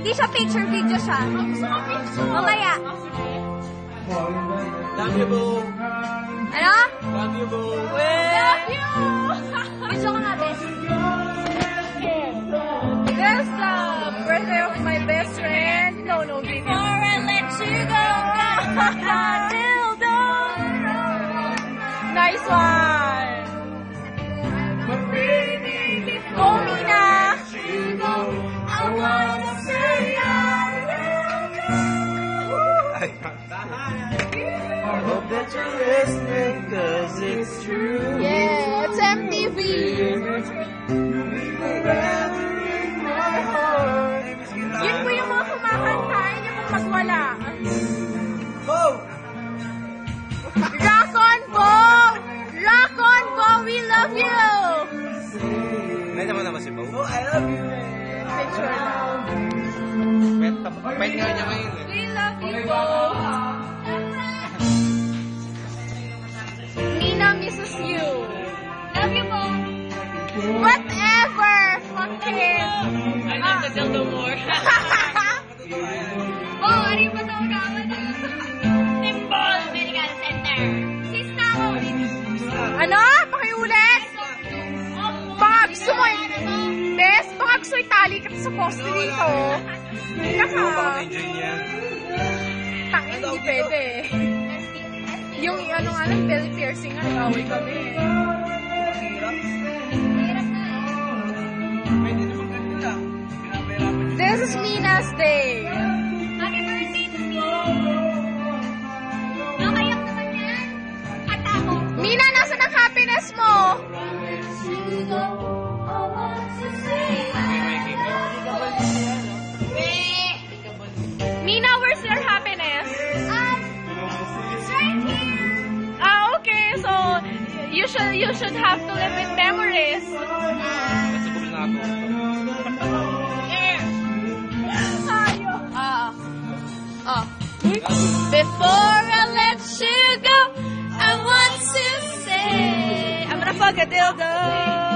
Hindi siya picture video siya. Mamaya. Love you, boo. Ano? Love you, boo. Love you! Video nga, bes. There's the birthday of my best friend. No, no, Before I let you go, dildo. Nice one. I hope that you're listening, cause it's true. Yeah, it's MTV. Yun po yung mga kumakanta, yun yung wala. Oh! Rock on, Bo! Rock on, Bo! We love you! Ay, naman naman si Pao. Oh, I love you. Picture. Pet, pet nga niya ngayon eh. We love you, Bo! Whatever! Fuck him! I love the dildo more. oh, ano yung patawagawan? Symbol, medical center. Ano? Pakiulit? Baka gusto mo Bes, baka gusto itali ka sa poste dito. Enjoy niya. Tangin, hindi pwede. Yung ano nga lang, belly piercing nga, nag-away kami. This is Mina's day. Happy. At ako. Mina, nasa ang happiness mo? Mina, where's your happiness? Right here. Ah, okay. So, you should you should have to live with memories. Nasugod na ako. Before I let you go, I want to say I'm gonna fuck a dildo.